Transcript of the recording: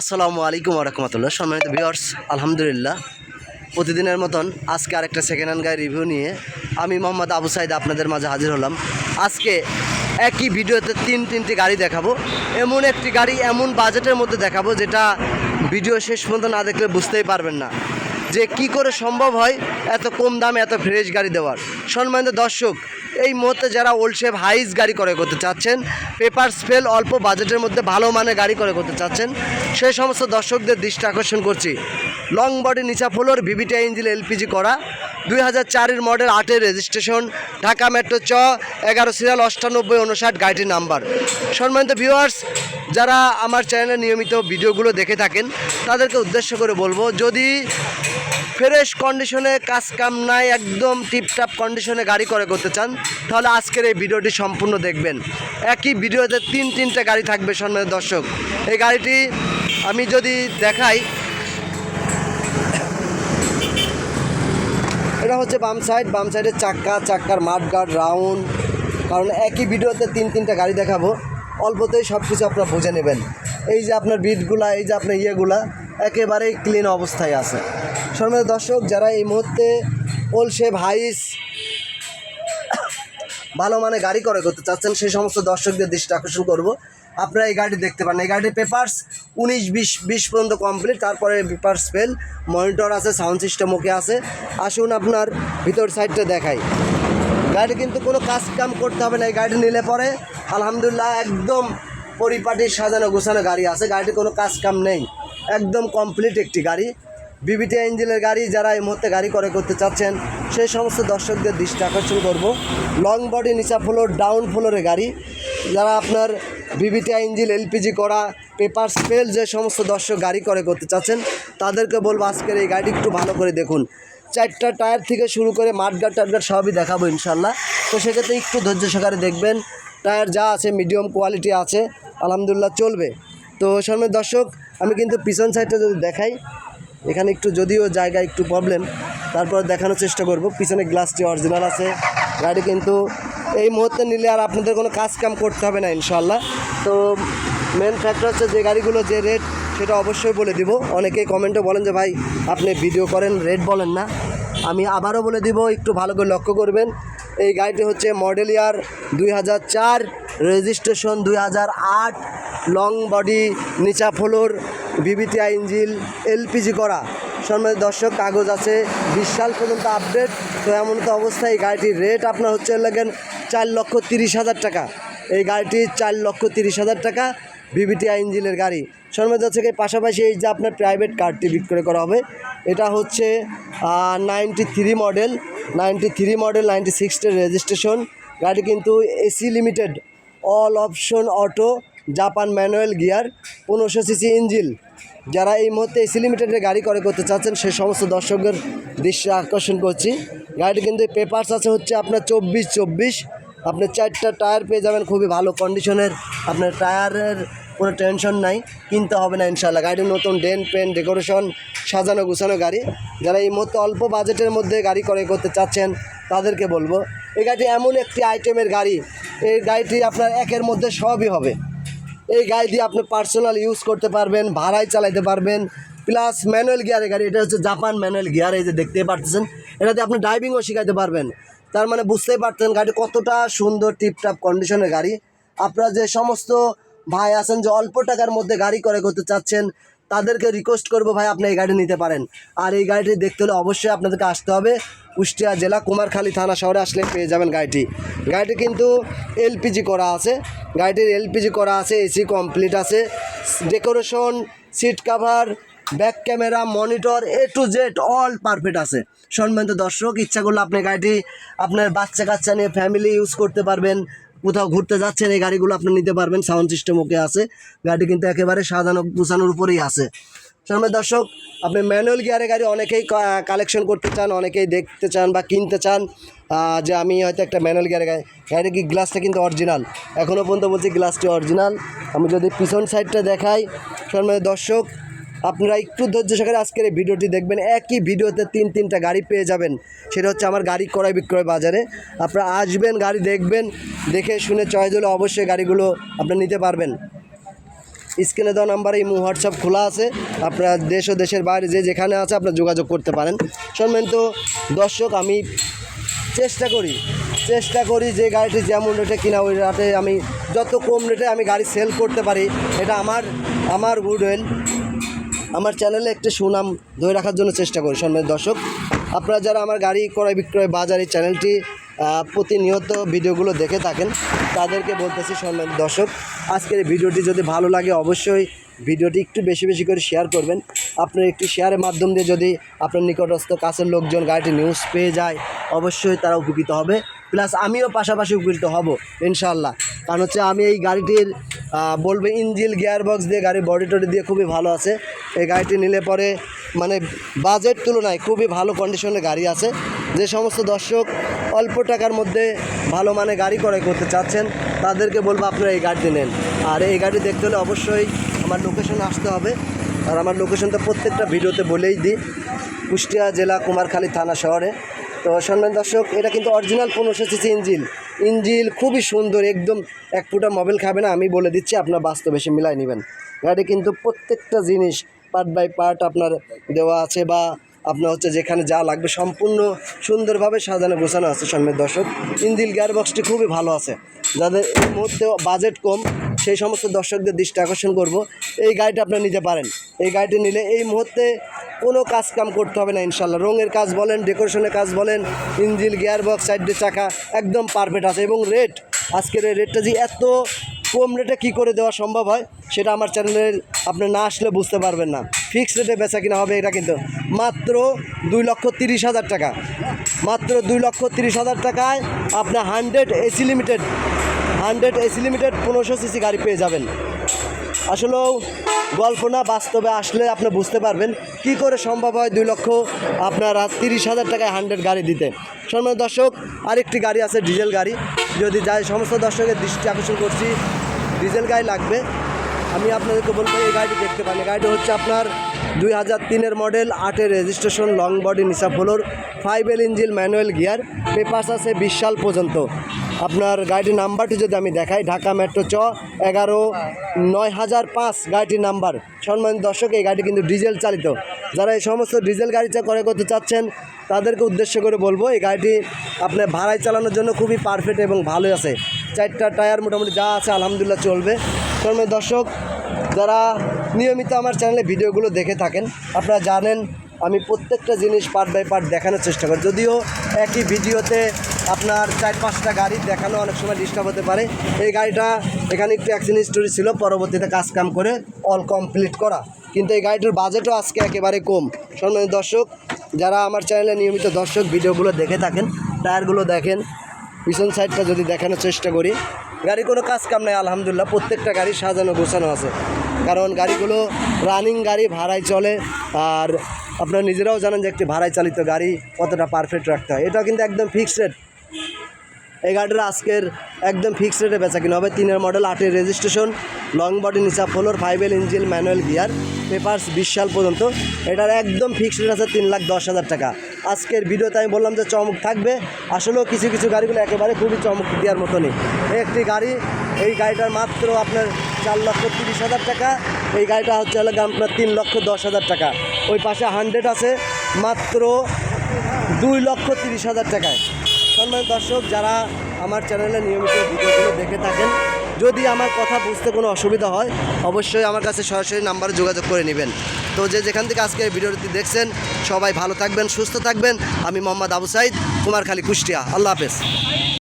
আসসালামু আলাইকুম রহমতুল্লাহ সম্মানিত ভিউয়ার্স, আলহামদুলিল্লাহ। প্রতিদিনের মতন আজকে আরেকটা সেকেন্ড হ্যান্ড গাড়ি রিভিউ নিয়ে আমি মোহাম্মদ আবু সাইদ আপনাদের মাঝে হাজির হলাম। আজকে একই ভিডিওতে তিন, তিনটি গাড়ি দেখাবো। এমন একটি গাড়ি এমন বাজেটের মধ্যে দেখাবো যেটা ভিডিও শেষ পর্যন্ত না দেখলে বুঝতেই পারবেন না। যে কি করে সম্ভব হয় এত কম দামে এত ফ্রেশ গাড়ি দেওয়ার। সম্মানিত দর্শক এই মুহূর্তে যারা ওল্ড শেপ হাইস গাড়ি করে করতে চাচ্ছেন পেপার স্পেল অল্প বাজেটের মধ্যে ভালো মানের গাড়ি করে করতে চাচ্ছেন সেই সমস্ত দর্শকদের দৃষ্টি আকর্ষণ করছি। লং বডি নিচা ফ্লোর ভিভিটি ইঞ্জিল এলপিজি করা, দুই হাজার চারের মডেল আটের রেজিস্ট্রেশন ঢাকা মেট্রো চ, এগারো সিরিয়াল অষ্টানব্বই উনষাট গাড়িটির নাম্বার সম্মানিত ভিউয়ার্স যারা আমার চ্যানেলে নিয়মিত ভিডিওগুলো দেখে থাকেন, তাদেরকে উদ্দেশ্য করে বলব, যদি ফ্রেশ কন্ডিশনে কাজ কাম নাই, একদম টিপটাপ কন্ডিশনে গাড়ি করে করতে চান, তাহলে আজকের এই ভিডিওটি সম্পূর্ণ দেখবেন। একই ভিডিওতে তিন তিনটে গাড়ি থাকবে, সম্মানিত দর্শক। এই গাড়িটি আমি যদি দেখাই, এটা হচ্ছে বাম সাইড বাম সাইডের চাক্কা, চাক্কার মাঠ গার্ড রাউন্ড কারণ একই ভিডিওতে তিন তিনটা গাড়ি দেখাবো, অল্পতেই সব কিছু আপনারা বুঝে নেবেন। এই যে আপনার বিটগুলা এই যে আপনার ইয়েগুলা, একেবারেই ক্লিন অবস্থায় আছে। সম্মানিত দর্শক, যারা এই মুহূর্তে ওল শেপ হাইস ভালো মানে গাড়ি করে করতে চাচ্ছেন, সেই সমস্ত দর্শকদের দৃষ্টি আকর্ষণ করব। আপনারা এই গাড়ি দেখতে পারেন এই গাড়ির পেপার্স উনিশ, বিশ বিশ পর্যন্ত কমপ্লিট তারপরে পেপার্স ফেল, মনিটর আছে, সাউন্ড সিস্টেম ওকে আছে। আসুন আপনার ভিতর সাইডটা দেখাই। গাড়ি কিন্তু কোনো কাজ কাম করতে হবে না, এই গাড়ি নিলে পরে আলহামদুলিল্লাহ একদম পরিপাটি, সাজানো, গোছানো গাড়ি আছে। গাড়িটি কোনো কাজ কাম নেই। একদম কমপ্লিট একটি গাড়ি। বিবিটি ইঞ্জিনের গাড়ি যারা এই মুহূর্তে গাড়ি করে করতে চাচ্ছেন, সেই সমস্ত দর্শকদের দৃষ্টি আকর্ষণ করব। লং বডি নিচা ফ্লোর ডাউন ফ্লোরের গাড়ি। যারা আপনার বিবিটি ইঞ্জিন এলপিজি করা পেপার স্পেল যে সমস্ত দর্শক গাড়ি করে করতে চাচ্ছেন, তাদেরকে বলব আজকের এই গাড়ি একটু ভালো করে দেখুন। চারটা টায়ার থেকে শুরু করে মাঠগাট টাটগাট সবই দেখাবো ইনশাল্লাহ তো সেক্ষেত্রে একটু ধৈর্য সহকারে দেখবেন, টায়ার যা আছে মিডিয়াম কোয়ালিটি আছে, আলহামদুলিল্লাহ চলবে। তো সামনে দর্শক, আমি কিন্তু পিছন সাইডটা যদি দেখাই এখানে একটু যদিও জায়গা একটু প্রবলেম তারপর দেখানোর চেষ্টা করব। পিছনে গ্লাসটি অরিজিনাল আছে। গাড়ি কিন্তু এই মুহূর্তে নিলে আর আপনাদের কোনো কাজ কাম করতে হবে না ইনশাল্লাহ তো মেন ফ্যাক্টর হচ্ছে যে গাড়িগুলো যে রেট সেটা অবশ্যই বলে দিব। অনেকেই কমেন্টে বলেন যে, ভাই, আপনি ভিডিও করেন রেট বলেন না। আমি আবারও বলে দিব, একটু ভালো করে লক্ষ্য করবেন। এই গাড়িটি হচ্ছে মডেল ইয়ার দুই হাজার চার রেজিস্ট্রেশন দুই হাজার আট লং বডি নিচা ফ্লোর বিবিটিআই ইঞ্জিল এলপিজি করা। সম্মানিত দর্শক, কাগজ আছে বিশ সাল পর্যন্ত আপডেট তো এমন তো অবস্থায় এই গাড়িটির রেট আপনার হচ্ছে লাগেন চার লক্ষ তিরিশ হাজার টাকা। এই গাড়িটি চার লক্ষ তিরিশ হাজার টাকা বিবিটিআই ইঞ্জিনের গাড়ি। সম্মানিত থেকে পাশাপাশি এই যে আপনার প্রাইভেট কারটি বিক্রয় করা হবে, এটা হচ্ছে ninety three model ninety three model ninety সিক্সটের registration গাড়ি কিন্তু AC limited all option auto Japan manual gear পনেরোশো সিসি ইঞ্জিল। যারা এই মুহূর্তে এসি লিমিটেডের গাড়ি করে করতে চাচ্ছেন, সেই সমস্ত দর্শকদের দৃষ্টি আকর্ষণ করছি। গাড়িটি কিন্তু পেপারস আছে হচ্ছে আপনার চব্বিশ চব্বিশ। আপনি চারটা টায়ার পেয়ে যাবেন, খুবই ভালো কন্ডিশনের আপনার টায়ারের কোনো টেনশন নাই, কিনতে হবে না ইনশাল্লাহ গাড়ির নতুন ডেন পেন ডেকোরেশন সাজানো গুছানো গাড়ি। যারা এই মুহূর্তে অল্প বাজেটের মধ্যে গাড়ি করে করতে চাচ্ছেন, তাদেরকে বলব, এই গাড়িটি এমন একটি আইটেমের গাড়ি। এই গাড়িটি আপনার একের মধ্যে সবই হবে। এই গাড়ি দিয়ে আপনি পার্সোনাল ইউজ করতে পারবেন, ভাড়ায় চালাইতে পারবেন প্লাস ম্যানুয়াল গিয়ারের গাড়ি, এটা হচ্ছে জাপান ম্যানুয়াল গিয়ার এই যে দেখতেই পারতেছেন। এটাতে আপনি ড্রাইভিংও শেখাতে পারবেন। তার মানে বুঝতেই পারতেন গাড়ি কতটা সুন্দর টিপটাপ কন্ডিশনের গাড়ি। আপনারা যে সমস্ত ভাই আছেন, যে অল্প টাকার মধ্যে গাড়ি করে করতে চাচ্ছেন তাদেরকে রিকোয়েস্ট করব ভাই, আপনি এই গাড়ি নিতে পারেন। আর এই গাড়িটি দেখতে হলে অবশ্যই আপনাদেরকে আসতে হবে। কুষ্টিয়া জেলা, কুমারখালী থানা শহরে আসলে পেয়ে যাবেন গাড়িটি। গাড়িটি কিন্তু এলপিজি করা আছে। গাড়িটির এলপিজি করা আছে, এসি কমপ্লিট আছে। Decoration, seat cover, back camera, monitor, A to Z, all perfect আছে। সম্মানিত দর্শক, ইচ্ছা করলে আপনি গাড়িটি আপনার বাচ্চা কাচ্চা নিয়ে ফ্যামিলি ইউজ করতে পারবেন। কোথাও ঘুরতে যাচ্ছেন, এই গাড়িগুলো আপনি নিতে পারবেন সাউন্ড সিস্টেম ওকে আছে। গাড়ি কিন্তু একেবারে সাজানো, গুছানোর উপরেই আছে। সম্মানিত দর্শক, আপনি ম্যানুয়াল গিয়ারের গাড়ি অনেকেই কালেকশন করতে চান, অনেকেই দেখতে চান বা কিনতে চান। যে আমি হয়তো একটা ম্যানুয়াল গিয়ারের গাড়ি গাড়ির কি গ্লাসটা কিন্তু অরিজিনাল এখনও পর্যন্ত বলছি গ্লাসটি অরিজিনাল আমি যদি পিছন সাইডটা দেখাই সম্মানিত দর্শক আপনারা একটু ধৈর্য সহকারে আজকের এই ভিডিওটি দেখবেন। একই ভিডিওতে তিন, তিনটা গাড়ি পেয়ে যাবেন। সেটা হচ্ছে আমার গাড়ি ক্রয় বিক্রয় বাজারে। আপনারা আসবেন, গাড়ি দেখবেন, দেখে শুনে চয়েস হলে অবশ্যই গাড়িগুলো আপনি নিতে পারবেন। স্ক্রিনে দেওয়া নাম্বারে ইমো, হোয়াটসঅ্যাপ খোলা আছে। আপনার দেশ ও দেশের বাইরে যে যেখানে আছে আপনার যোগাযোগ করতে পারেন। সম্মানিত দর্শক, আমি চেষ্টা করি চেষ্টা করি যে গাড়িটি যেমন রেটে কিনা, ওই রেটে আমি, যত কম রেটে আমি গাড়ি সেল করতে পারি, এটা আমার আমার গুডউইল আমার চ্যানেলে একটা সুনাম ধরে রাখার জন্য চেষ্টা করি, সম্মানিত দর্শক। আপনারা যারা আমার গাড়ি ক্রয় বিক্রয় বাজার এই চ্যানেলটি প্রতিনিয়ত ভিডিওগুলো দেখে থাকেন, তাদেরকে বলতেছি, সম্মানিত দর্শক, আজকের ভিডিওটি যদি ভালো লাগে, অবশ্যই ভিডিওটি একটু বেশি বেশি করে শেয়ার করবেন। আপনার একটি শেয়ারের মাধ্যম দিয়ে যদি আপনার নিকটস্থ কাছের লোকজন গাড়িটি নিউজ পেয়ে যায়, অবশ্যই তারা উপকৃত হবে। প্লাস আমিও পাশাপাশি উপকৃত হব ইনশাল্লাহ কারণ হচ্ছে আমি এই গাড়িটির বলব ইঞ্জিল গিয়ার বক্স দিয়ে গাড়ির বডি টডি দিয়ে খুবই ভালো আছে। এই গাড়িটি নিলে পরে মানে বাজেট তুলনায় খুবই ভালো কন্ডিশনের গাড়ি আছে। যে সমস্ত দর্শক অল্প টাকার মধ্যে ভালো মানে গাড়ি ক্রয় করতে চাচ্ছেন, তাদেরকে বলব আপনারা এই গাড়িটি নেন। আর এই গাড়ি দেখতে হলে অবশ্যই আমার লোকেশনে আসতে হবে। আর আমার লোকেশনটা প্রত্যেকটা ভিডিওতে বলেই দিই। কুষ্টিয়া জেলা কুমারখালী থানা শহরে। তো সম্মান দর্শক, এটা কিন্তু অরিজিনাল পনেরোশো সিসি ইঞ্জিল। ইঞ্জিল খুবই সুন্দর, একদম এক ফুটা মোবাইল খাবে না, আমি বলে দিচ্ছি, আপনার বাস্তবে এসে মিলাই নেবেন। গাড়ি কিন্তু প্রত্যেকটা জিনিস পার্ট বাই পার্ট আপনার দেওয়া আছে বা আপনার হচ্ছে যেখানে যা লাগবে সম্পূর্ণ সুন্দরভাবে সাজানো গোছানো আছে সম্মের দর্শক। ইঞ্জিল গিয়ার বক্সটি খুবই ভালো আছে। যাদের এই মুহূর্তে বাজেট কম সেই সমস্ত দর্শকদের দৃষ্টি আকর্ষণ করব। এই গাড়িটা আপনারা নিতে পারেন। এই গাড়িটি নিলে এই মুহূর্তে কোনো কাজ কাম করতে হবে না ইনশাল্লাহ রঙের কাজ বলেন, ডেকোরেশনের কাজ বলেন ইঞ্জিল গিয়ার বক্স সাইডের চাকা একদম পারফেক্ট আছে এবং রেট, আজকের এই রেটটা যে এত কম রেটে কী করে দেওয়া সম্ভব হয়, সেটা আমার চ্যানেলে আপনি না আসলে বুঝতে পারবেন না। ফিক্সড রেটে বেচা কিনা হবে এটা কিন্তু মাত্র দুই লক্ষ তিরিশ হাজার টাকা। মাত্র দুই লক্ষ তিরিশ হাজার টাকায় আপনার hundred AC limited hundred AC limited পনেরোশো সিসি গাড়ি পেয়ে যাবেন। আসলেও গল্প না, বাস্তবে আসলে আপনি বুঝতে পারবেন কি করে সম্ভব হয় দুই লক্ষ আপনার তিরিশ হাজার টাকায় হান্ড্রেড গাড়ি দিতে। সম্মান দর্শক, আরেকটি গাড়ি আছে ডিজেল গাড়ি। যদি যাই, সমস্ত দর্শকের দৃষ্টি আকর্ষণ করছি, ডিজেল গাড়ি লাগবে। আমি আপনাদেরকে বলব এই গাড়িটি দেখতে পান গাড়িটি হচ্ছে আপনার দুই হাজার তিনের মডেল আটের রেজিস্ট্রেশন লং বডি নিসা floor five L engine manual gear, papers আছে বিশ সাল পর্যন্ত। আপনার গাড়িটির নাম্বারটি যদি আমি দেখাই, ঢাকা মেট্রো চ এগারো নয় হাজার পাঁচ গাড়িটির নাম্বার। সম্মানিত দর্শক, এই গাড়িটি কিন্তু ডিজেল চালিত। যারা এই সমস্ত ডিজেল গাড়িটা করে করতে চাচ্ছেন, তাদেরকে উদ্দেশ্য করে বলব, এই গাড়িটি আপনার ভাড়ায় চালানোর জন্য খুবই পারফেক্ট এবং ভালো আছে। চারটা টায়ার মোটামুটি যা আছে, আলহামদুলিল্লাহ চলবে। সম্মানিত দর্শক, যারা নিয়মিত আমার চ্যানেলে ভিডিওগুলো দেখে থাকেন। আপনারা জানেন, আমি প্রত্যেকটা জিনিস পার্ট বাই পার্ট দেখানোর চেষ্টা করি। যদিও একই ভিডিওতে আপনার চার, পাঁচটা গাড়ি দেখানো অনেক সময় ডিস্টার্ব হতে পারে। এই গাড়িটা এখানে একটু অ্যাক্সিডেন্ট স্টোরি ছিল, পরবর্তীতে কাজ কাম করে অল কমপ্লিট করা। কিন্তু এই গাড়িটার বাজেটও আজকে একেবারে কম। সম্মানিত দর্শক, যারা আমার চ্যানেলে নিয়মিত দর্শক ভিডিওগুলো দেখে থাকেন, টায়ারগুলো দেখেন, পিছন সাইডটা যদি দেখানোর চেষ্টা করি। গাড়ি কোনো কাজ কাম নাই, আলহামদুলিল্লাহ, প্রত্যেকটা গাড়ি সাজানো, গোছানো আছে। কারণ গাড়িগুলো রানিং গাড়ি, ভাড়ায় চলে, আর আপনারা নিজেরাও জানেন যে একটি ভাড়ায় চালিত গাড়ি কতটা পারফেক্ট রাখতে হয়। এটা কিন্তু একদম ফিক্সড রেট এই গাড়িটা আজকের একদম ফিক্সড রেটে বেচা কিনা হবে। তিনের মডেল আটের রেজিস্ট্রেশন লং বডি নিচা floor five L engine manual gear papers বিশ সাল পর্যন্ত। এটার একদম ফিক্সড রেট আছে তিন লাখ দশ হাজার টাকা। আজকের ভিডিওতে আমি বললাম যে চমক থাকবে। আসলেও কিছু কিছু গাড়িগুলো একেবারে খুবই চমক দেওয়ার মতনই। একটি গাড়ি, এই গাড়িটার মাত্র আপনার চার লক্ষ তিরিশ হাজার টাকা। এই গাড়িটা হচ্ছে হলো আপনার তিন লক্ষ দশ হাজার টাকা। ওই পাশে হান্ড্রেড আছে, মাত্র দুই লক্ষ তিরিশ হাজার টাকায়। সম্মানিত দর্শক, যারা আমার চ্যানেলে নিয়মিত ভিডিওগুলো দেখে থাকেন, যদি আমার কথা বুঝতে কোনো অসুবিধা হয়, অবশ্যই আমার কাছে সরাসরি নাম্বারে যোগাযোগ করে নেবেন। তো যে যেখান থেকে আজকে ভিডিওটি দেখছেন, সবাই ভালো থাকবেন, সুস্থ থাকবেন। আমি মোহাম্মদ আবু সাইদ, কুমারখালী কুষ্টিয়া। আল্লাহ হাফেজ।